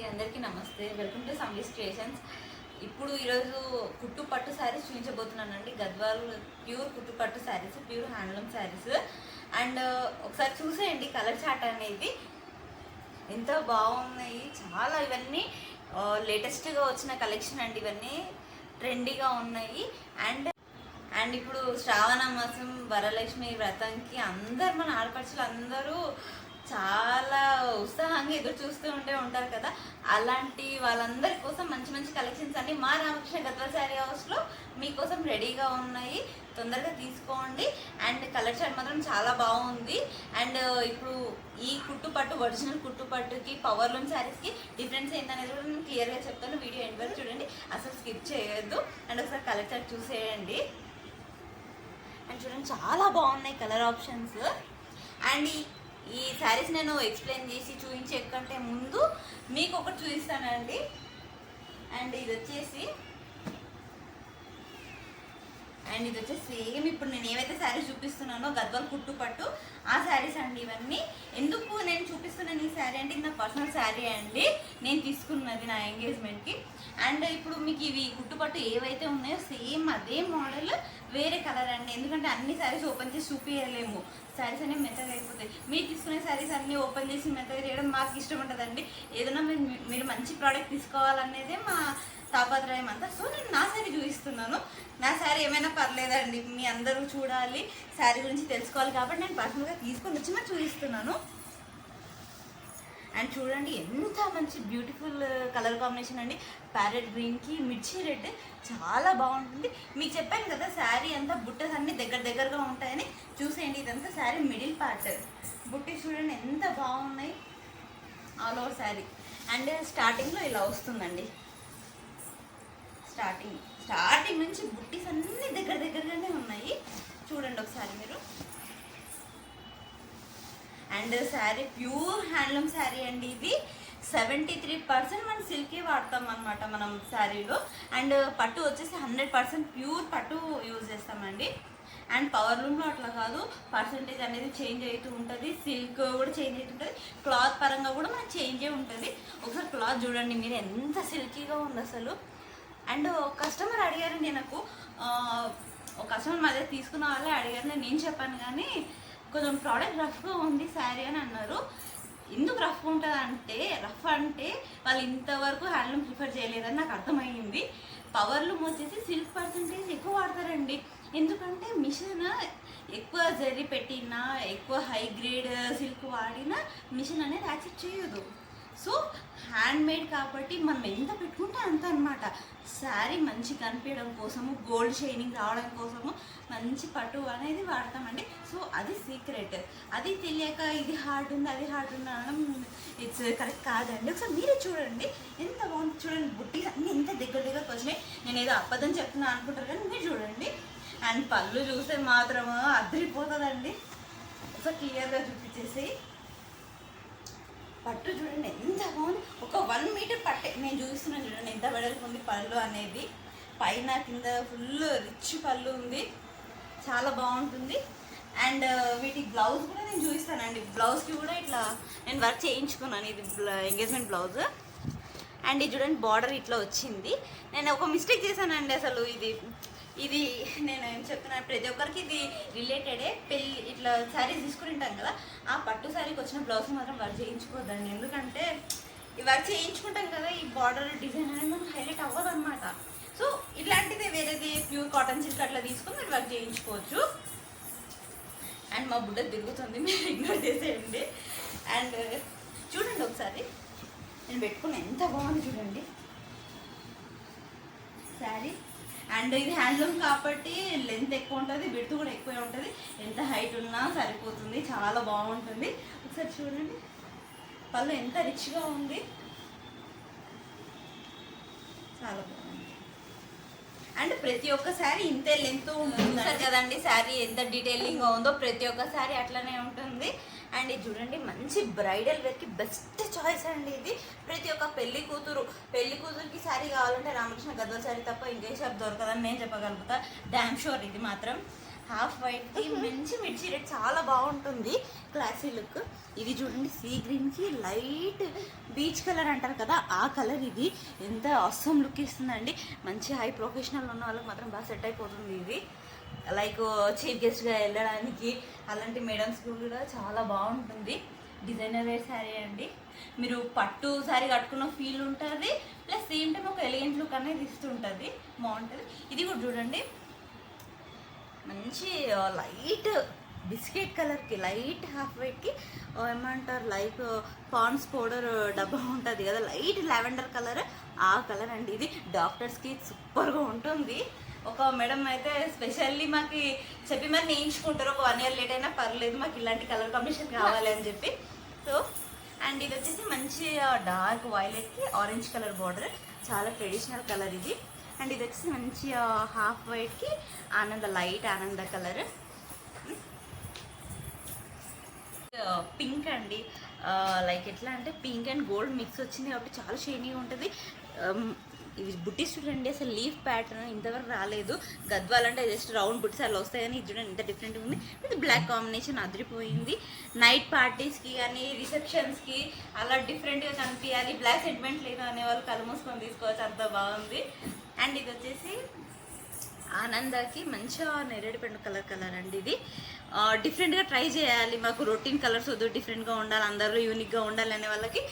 అందరికీ నమస్తే. Welcome to సమ్లీ stations ఇప్పుడు ఈరోజు కుట్టు పట్టు శారీస్ చూపించబోతున్నానండి. గద్వాల్ ప్యూర్ కుట్టు పట్టు saris pure handloom saris and ఒకసారి చూసేయండి కలర్ చాట్ అనేది. ఎంత బాగున్నాయి. చాలా ఇవన్నీ uh, లేటెస్ట్గా వచ్చిన కలెక్షన్ అండి ఇవన్నీ. ట్రెండీగా ఉన్నాయి. అండ్ అండ్ ఇప్పుడు శ్రావణ మాసం వరలక్ష్మి వ్రతంకి అందరు మన ఆడపడుచులు అందరూ చాలా ఉత్సాహంగా ఎదురు చూస్తూ ఉంటే ఉంటారు కదా. అలాంటి వాళ్ళందరి కోసం మంచి మంచి కలెక్షన్స్ అన్ని మా రామకృష్ణ గద్వల్ శారీ హౌస్లో మీకోసం రెడీగా ఉన్నాయి. తొందరగా తీసుకోండి. అండ్ కలర్ మాత్రం చాలా బాగుంది. అండ్ ఇప్పుడు ఈ కుట్టుపట్టు ఒరిజినల్ కుట్టుపట్టుకి పవర్ లూమ్ శారీస్కి డిఫరెన్స్ ఏంటనేది కూడా నేను క్లియర్గా చెప్తాను. వీడియో ఎండ్ వరకు చూడండి. అసలు స్కిప్ చేయొద్దు. అండ్ ఒకసారి కలర్ చూసేయండి. అండ్ చూడండి చాలా బాగున్నాయి కలర్ ఆప్షన్స్. అండ్ ఈ సారీస్ శారీస్ నేను ఎక్స్ప్లెయిన్ చేసి చూపించే కంటే ముందు మీకు ఒకటి చూపిస్తానండి. అండ్ ఇది వచ్చేసి అండ్ ఇది వచ్చేసి సేమ్ ఇప్పుడు నేను ఏవైతే శారీస్ చూపిస్తున్నానో గద్వాల్ కుట్టు పట్టు ఆ శారీస్ అండి ఇవన్నీ. ఎందుకు శారీ అంటే ఇది నా పర్సనల్ శారీ అండి. నేను తీసుకున్నది నా ఎంగేజ్మెంట్కి అండ్ ఇప్పుడు మీకు ఇవి గుట్టుపట్టు ఏవైతే ఉన్నాయో సేమ్ అదే మోడల్ వేరే కలర్ అండి. ఎందుకంటే అన్ని శారీస్ ఓపెన్ చేసి చూపించలేము శారీస్ అనేవి మెత్తగా అయిపోతాయి. మీరు తీసుకునే శారీస్ అన్నీ ఓపెన్ చేసి మెత్తగా చేయడం మాకు ఇష్టం ఉంటుందండి ఏదైనా మీరు మీరు మంచి ప్రోడక్ట్ తీసుకోవాలనేదే మా తాపత్రయం అంతా. సో నేను నా శారీ చూపిస్తున్నాను. నా శారీ ఏమైనా పర్లేదండి. మీ అందరూ చూడాలి. శారీ గురించి తెలుసుకోవాలి. కాబట్టి నేను పర్సనల్గా తీసుకొని వచ్చి మరి చూపిస్తున్నాను. అండ్ చూడండి ఎంత మంచి బ్యూటిఫుల్ కలర్ కాంబినేషన్ అండి. ప్యారెట్ గ్రీన్కి మిర్చి రెడ్ చాలా బాగుంటుంది. మీకు చెప్పాను కదా శారీ అంతా బుట్టస్ అన్ని దగ్గర దగ్గరగా ఉంటాయని. చూసేయండి ఇదంతా శారీ మిడిల్ పార్ట్ బుట్టి చూడండి ఎంత బాగున్నాయి. All over sari. అండ్ స్టార్టింగ్లో uh, ఇలా వస్తుందండి. స్టార్టింగ్ స్టార్టింగ్ నుంచి బుట్టీస్ అన్ని దగ్గర దగ్గరగానే ఉన్నాయి. చూడండి ఒకసారి మీరు. And sari pure handloom sari అండి ఇది. సెవెంటీ త్రీ పర్సెంట్ మనం సిల్కే వాడతాం అనమాట మనం శారీలో. అండ్ పట్టు వచ్చేసి హండ్రెడ్ పర్సెంట్ ప్యూర్ పట్టు యూజ్ చేస్తామండి. అండ్ పవర్ లూమ్లో అట్లా కాదు పర్సంటేజ్ అనేది చేంజ్ అవుతూ ఉంటుంది. సిల్క్ కూడా చేంజ్ అవుతుంటుంది క్లాత్ పరంగా కూడా మనకి చేంజే ఉంటుంది. ఒకసారి క్లాత్ చూడండి మీరు ఎంత సిల్కీగా ఉంది అసలు. అండ్ కస్టమర్ అడిగారండి నాకు ఒక కస్టమర్ మా దగ్గర తీసుకున్న వాళ్ళే అడిగారు. నేను చెప్పాను కానీ కొంచెం ప్రోడక్ట్ రఫ్గా ఉంది శారీ అని అన్నారు. ఎందుకు రఫ్ ఉంటుంది అంటే రఫ్ అంటే వాళ్ళు ఇంతవరకు హ్యాండ్లూమ్ ప్రిఫర్ చేయలేదని నాకు అర్థమైంది. పవర్లూమ్ వచ్చేసి సిల్క్ పర్సంటేజ్ ఎక్కువ వాడతారండి. ఎందుకంటే మిషన్ ఎక్కువ జరి పెట్టినా ఎక్కువ హై గ్రేడ్ సిల్క్ వాడినా మిషన్ అనేది యాక్సెప్ట్ చేయదు. సో హ్యాండ్మేడ్ కాబట్టి మనం ఎంత పెట్టుకుంటే అంత అనమాట శారీ మంచి కనిపించడం కోసము గోల్డ్ షైనింగ్ రావడం కోసము మంచి పట్టు అనేది వాడతామండి. సో అది సీక్రెట్ అది తెలియక ఇది హార్డ్ ఉంది అది హార్డ్ ఉంది అనడం ఇట్స్ కరెక్ట్ కాదండి. ఒకసారి మీరే చూడండి. ఎంత బాగుంది చూడండి. బుట్టీస్ అన్నీ ఎంత దగ్గర దగ్గరకు వచ్చినాయి. నేను ఏదో అబద్ధం చెప్తున్నా అనుకుంటారు కానీ మీరు చూడండి. అండ్ పళ్ళు చూస్తే మాత్రం అద్దరిపోతుందండి ఒకసారి క్లియర్గా చూపించేసి. పట్టు చూడండి ఎంత బాగుంది. ఒక వన్ మీటర్ పట్టే. నేను చూస్తున్నాను చూడండి ఎంత వెడల్పు ఉంది పళ్ళు అనేది. పైన కింద ఫుల్ రిచ్ పళ్ళు ఉంది. చాలా బాగుంటుంది. అండ్ వీటి బ్లౌజ్ కూడా నేను చూపిస్తానండి. బ్లౌజ్కి కూడా ఇట్లా నేను వర్క్ చేయించుకున్నాను ఇది ఎంగేజ్మెంట్ బ్లౌజ్ అండ్ ఇది చూడండి బార్డర్ ఇట్లా వచ్చింది. నేను ఒక మిస్టేక్ చేశానండి అసలు ఇది. ఇది నేను ఏం చెప్తున్నాను ప్రతి ఒక్కరికి ఇది రిలేటెడే పెళ్ళి ఇట్లా శారీస్ తీసుకుంటాం కదా ఆ పట్టు శారీకి వచ్చిన బ్లౌజ్ మాత్రం వర్క్ చేయించుకోవద్దండి ఎందుకంటే ఈ వర్క్ చేయించుకుంటాం కదా ఈ బార్డర్ డిజైన్ అనేది మనకు హైలైట్ అవ్వదు అనమాట సో ఇలాంటిది వేరేది ప్యూర్ కాటన్ సిల్క్ అట్లా తీసుకుని మీరు వర్క్ చేయించుకోవచ్చు. అండ్ మా బుడ్డ తిరుగుతుంది మీరు ఇగ్నోర్ చేసేయండి. అండ్ చూడండి ఒకసారి. నేను పెట్టుకున్న ఎంత బాగుంది చూడండి. శారీ అండ్ ఇది హ్యాండ్లూమ్ కాబట్టి లెంత్ ఎక్కువ ఉంటుంది బిడ్త్ కూడా ఎక్కువే ఉంటుంది. ఎంత హైట్ ఉన్నా సరిపోతుంది చాలా బాగుంటుంది. ఒకసారి చూడండి. పళ్ళు ఎంత రిచ్గా ఉంది. చాలా బాగుంది. అండ్ ప్రతి ఒక్క శారీ ఇంతే లెంత్ ఉంటుంది కదండి శారీ ఎంత డీటెయిలింగ్ ఉందో ప్రతి ఒక్క శారీ అట్లనే ఉంటుంది. అండ్ ఇది చూడండి మంచి బ్రైడల్ వేర్కి బెస్ట్ చాయిస్ అండి ఇది. ప్రతి ఒక్క పెళ్ళి కూతురు పెళ్ళి కూతురుకి శారీ కావాలంటే రామకృష్ణ గద్వాల్ శారీ తప్ప ఇంకే షాప్ దొరకదని నేను చెప్పగలుగుతా. డ్యామ్ షోర్ ఇది మాత్రం. హాఫ్ వైట్కి మంచి మిర్చి రెడ్ చాలా బాగుంటుంది. క్లాసీ లుక్ ఇది చూడండి సీ గ్రీన్కి లైట్ బీచ్ కలర్ అంటారు కదా ఆ కలర్ ఇది. ఎంత అస్సం లుక్ ఇస్తుందండి. మంచి హై ప్రొఫెషనల్ ఉన్న వాళ్ళకి మాత్రం బాగా సెట్ అయిపోతుంది ఇది. లైక్ చీఫ్ గెస్ట్గా వెళ్ళడానికి అలాంటి మేడమ్స్ కూడా చాలా బాగుంటుంది. డిజైనర్ వేర్ శారీ అండి. మీరు పట్టు శారీ కట్టుకున్న ఫీల్ ఉంటుంది. ప్లస్ సేమ్ టైం ఒక ఎలిగెంట్ లుక్ అనేది ఇస్తుంటుంది. బాగుంటుంది. ఇది కూడా చూడండి. మంచి లైట్ బిస్కెట్ కలర్కి లైట్ హాఫ్ వైట్కి ఏమంటారు లైక్ పాన్స్ పౌడర్ డబ్బా ఉంటుంది కదా లైట్ లావెండర్ కలర్ ఆ కలర్ అండి ఇది. డాక్టర్స్కి సూపర్గా ఉంటుంది. ఒక మేడం అయితే స్పెషల్లీ మాకు చెప్పి మరి నేయించుకుంటారు ఒక వన్ ఇయర్ లేట్ అయినా పర్లేదు మాకు ఇలాంటి కలర్ కాంబినేషన్ కావాలి అని చెప్పి. సో అండ్ ఇది వచ్చేసి మంచి డార్క్ వైలెట్కి ఆరెంజ్ కలర్ బార్డర్ చాలా ట్రెడిషనల్ కలర్ ఇది. అండ్ ఇది వచ్చేసి మంచి హాఫ్ వైట్కి ఆనంద లైట్ ఆనంద కలర్ పింక్ అండి. లైక్ ఎట్లా అంటే పింక్ అండ్ గోల్డ్ మిక్స్ వచ్చింది కాబట్టి చాలా షైనీగా ఉంటుంది. ఇవి బుట్టీస్ చూడండి అసలు లీఫ్ ప్యాటర్న్ ఇంతవరకు రాలేదు. గద్వాల్ అంటే జస్ట్ రౌండ్ బుట్టీస్ అలా వస్తాయని ఇది చూడండి ఇంత డిఫరెంట్ ఉంది. ఇది బ్లాక్ కాంబినేషన్ అదిరిపోయింది. నైట్ పార్టీస్కి కానీ రిసెప్షన్స్కి అలా డిఫరెంట్గా కనిపించాలి. బ్లాక్ సెంటిమెంట్ లేదు అనే వాళ్ళు తీసుకోవచ్చు అంత బాగుంది. అండ్ ఇది వచ్చేసి ఆనందకి మంచిగా నెరడిపెండు కలర్ కలర్ అండి ఇది. డిఫరెంట్గా ట్రై చేయాలి. మాకు రొటీన్ కలర్స్ వద్దు డిఫరెంట్గా ఉండాలి అందరూ యూనిక్గా ఉండాలి అనే వాళ్ళకి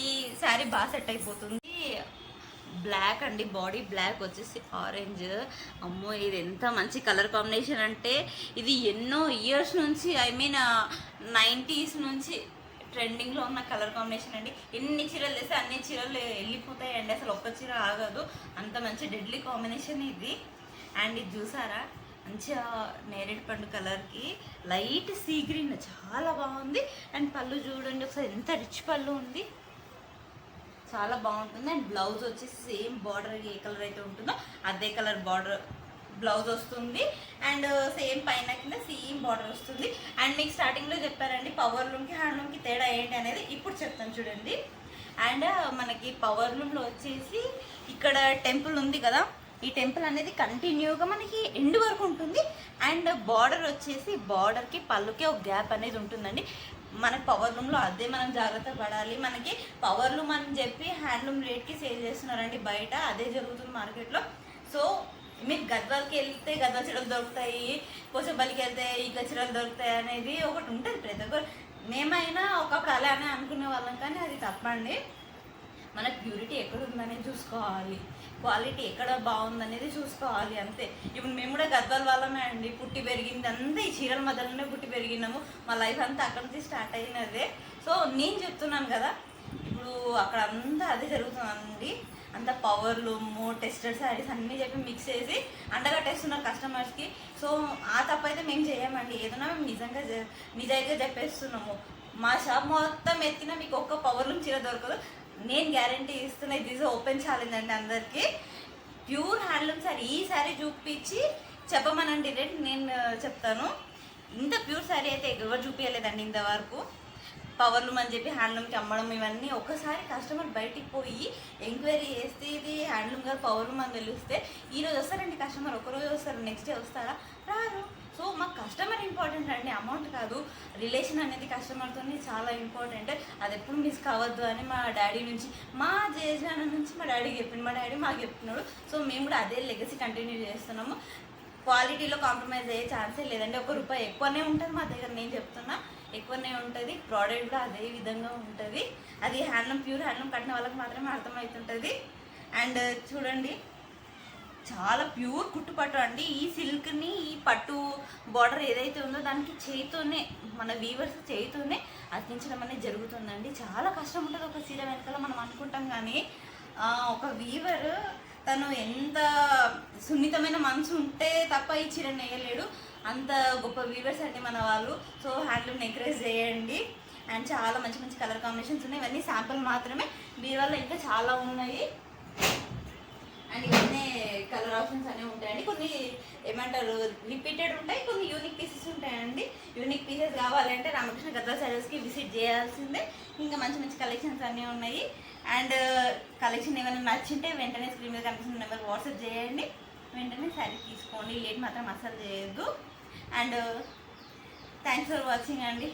ఈ శారీ బాగా సెట్ అయిపోతుంది. బ్లాక్ అండి బాడీ బ్లాక్ వచ్చేసి ఆరెంజ్ అమ్మో ఇది ఎంత మంచి కలర్ కాంబినేషన్ అంటే ఇది ఎన్నో ఇయర్స్ నుంచి ఐ మీన్ నైంటీస్ నుంచి ట్రెండింగ్లో ఉన్న కలర్ కాంబినేషన్ అండి. ఎన్ని చీరలు వేస్తే అన్ని చీరలు వెళ్ళిపోతాయండి. అసలు ఒక్క చీర ఆగదు. అంత మంచి డెడ్లీ కాంబినేషన్ ఇది. అండ్ ఇది చూసారా? మంచిగా నేరేడు పండు కలర్కి లైట్ సీ గ్రీన్ చాలా బాగుంది. అండ్ పళ్ళు చూడండి ఒకసారి ఎంత రిచ్ పళ్ళు ఉంది. చాలా బాగుంటుంది. అండ్ బ్లౌజ్ వచ్చేసి సేమ్ బార్డర్ ఏ కలర్ అయితే ఉంటుందో అదే కలర్ బార్డర్ బ్లౌజ్ వస్తుంది అండ్ సేమ్ పైన కింద సేమ్ బార్డర్ వస్తుంది. అండ్ మీకు స్టార్టింగ్లో చెప్పారండి పవర్ లూమ్కి హ్యాండ్ లూమ్కి తేడా ఏంటి అనేది ఇప్పుడు చెప్తాను చూడండి. అండ్ మనకి పవర్ లూమ్లో వచ్చేసి ఇక్కడ టెంపుల్ ఉంది కదా ఈ టెంపుల్ అనేది కంటిన్యూగా మనకి ఎండ్ వరకు ఉంటుంది. అండ్ బార్డర్ వచ్చేసి బార్డర్కి పళ్ళుకే ఒక గ్యాప్ అనేది ఉంటుందండి. మన పవర్ లూమ్లో అదే మనం జాగ్రత్త పడాలి. మనకి పవర్ లూమ్ అని చెప్పి హ్యాండ్లూమ్ రేట్కి సేల్ చేస్తున్నారండి బయట అదే జరుగుతుంది మార్కెట్లో సో మీరు గద్వాలకి వెళ్తే గద్వాల చీరలు దొరుకుతాయి పోచంపల్లికి వెళ్తే ఇక చీరలు దొరుకుతాయి అనేది ఒకటి ఉంటుంది ప్రతి ఒక్కరు. మేమైనా ఒకప్పుడు అలానే అనుకునే వాళ్ళం కానీ అది తప్పండి. మన ప్యూరిటీ ఎక్కడ ఉందనేది చూసుకోవాలి. క్వాలిటీ ఎక్కడ బాగుందనేది చూసుకోవాలి అంతే. ఇప్పుడు మేము కూడా గద్వాల వాళ్ళమే అండి. పుట్టి పెరిగింది అంతా ఈ చీరల మధ్యలోనే పుట్టి పెరిగినాము. మా లైఫ్ అంతా అక్కడ నుంచి స్టార్ట్ అయినదే. సో నేను చెప్తున్నాను కదా ఇప్పుడు అక్కడ అంతా అదే జరుగుతుందండి. అంత పవర్లు లూము టెస్టర్ శారీస్ అన్నీ చెప్పి మిక్స్ చేసి అండగట్టేస్తున్నారు కస్టమర్స్కి సో ఆ తప్పు అయితే మేము చేయమండి. ఏదైనా మేము నిజంగా నిజాయితీగా చెప్పేస్తున్నాము. మా షాప్ మొత్తం ఎత్తినా మీకు ఒక్క పవర్ లూమ్ చీర దొరకదు. నేను గ్యారంటీ ఇస్తున్నా ఇది ఓపెన్ ఛాలెంజ్ అండి అందరికీ. ప్యూర్ హ్యాండ్లూమ్ శారీ ఈ శారీ చూపించి చెప్పమనండి. రేట్ నేను చెప్తాను. ఇంత ప్యూర్ శారీ అయితే ఎవరు చూపించలేదండి ఇంతవరకు. పవర్లూమ్ అని చెప్పి హ్యాండ్లూమ్కి అమ్మడం ఇవన్నీ ఒకసారి కస్టమర్ బయటికి పోయి ఎంక్వైరీ చేస్తే ఇది హ్యాండ్లూమ్ గారు పవర్లూమ్ అని తెలిస్తే ఈ రోజు వస్తారండి కస్టమర్ ఒకరోజు వస్తారు నెక్స్ట్ డే వస్తారా? రారు. సో మాకు కస్టమర్ ఇంపార్టెంట్ అండి. అమౌంట్ కాదు. రిలేషన్ అనేది కస్టమర్తో చాలా ఇంపార్టెంట్ అది ఎప్పుడు మిస్ కావద్దు అని మా డాడీ నుంచి మా జేజాన నుంచి మా డాడీకి చెప్పింది మా డాడీ మాకు చెప్తున్నాడు. సో మేము కూడా అదే లెగసీ కంటిన్యూ చేస్తున్నాము. క్వాలిటీలో కాంప్రమైజ్ అయ్యే ఛాన్సే లేదండి. ఒక రూపాయి ఎక్కువనే ఉంటుంది మా దగ్గర నేను చెప్తున్నా. ఎక్కువనే ఉంటుంది ప్రోడక్ట్ కూడా అదే విధంగా ఉంటుంది. అది హ్యాండ్లూమ్ ప్యూర్ హ్యాండ్లూమ్ కట్టిన వాళ్ళకి మాత్రమే అర్థమవుతుంటుంది అండ్ చూడండి చాలా ప్యూర్ కుట్టుపట్టు అండి. ఈ సిల్క్ని ఈ పట్టు బార్డర్ ఏదైతే ఉందో దానికి చేయితోనే మన వీవర్స్ చేయితోనే అతికించడం అనేది జరుగుతుందండి. చాలా కష్టం ఉంటుంది ఒక సీర వెనకాల మనం అనుకుంటాం కానీ ఒక వీవర్ తను ఎంత సున్నితమైన మనసు ఉంటే తప్ప ఈ చీరను వేయలేడు. అంత గొప్ప వీవర్స్ అండి మన వాళ్ళు. సో హ్యాండ్లూమ్ని ఎంకరేజ్ చేయండి. అండ్ చాలా మంచి మంచి కలర్ కాంబినేషన్స్ ఉన్నాయి. ఇవన్నీ శాంపుల్ మాత్రమే. బీరువాలో ఇంకా చాలా ఉన్నాయి. అండ్ ఇవన్నీ కలర్ ఆప్షన్స్ అనేవి ఉంటాయండి. కొన్ని ఏమంటారు రిపీటెడ్ ఉంటాయి. ఉంటాయండి యూనిక్ పీసెస్ కావాలంటే రామకృష్ణ గద్దా సారీస్కి విజిట్ చేయాల్సిందే. ఇంకా మంచి మంచి కలెక్షన్స్ అన్నీ ఉన్నాయి. అండ్ కలెక్షన్ uh, ఏమైనా నచ్చింటే వెంటనే స్క్రీన్ మీద కనిపిస్తున్న నెంబర్ వాట్సాప్ చేయండి. వెంటనే శారీ తీసుకోండి. లేట్ మాత్రం అస్సలు చేయొద్దు. అండ్ థ్యాంక్స్ ఫర్ వాచింగ్ అండి.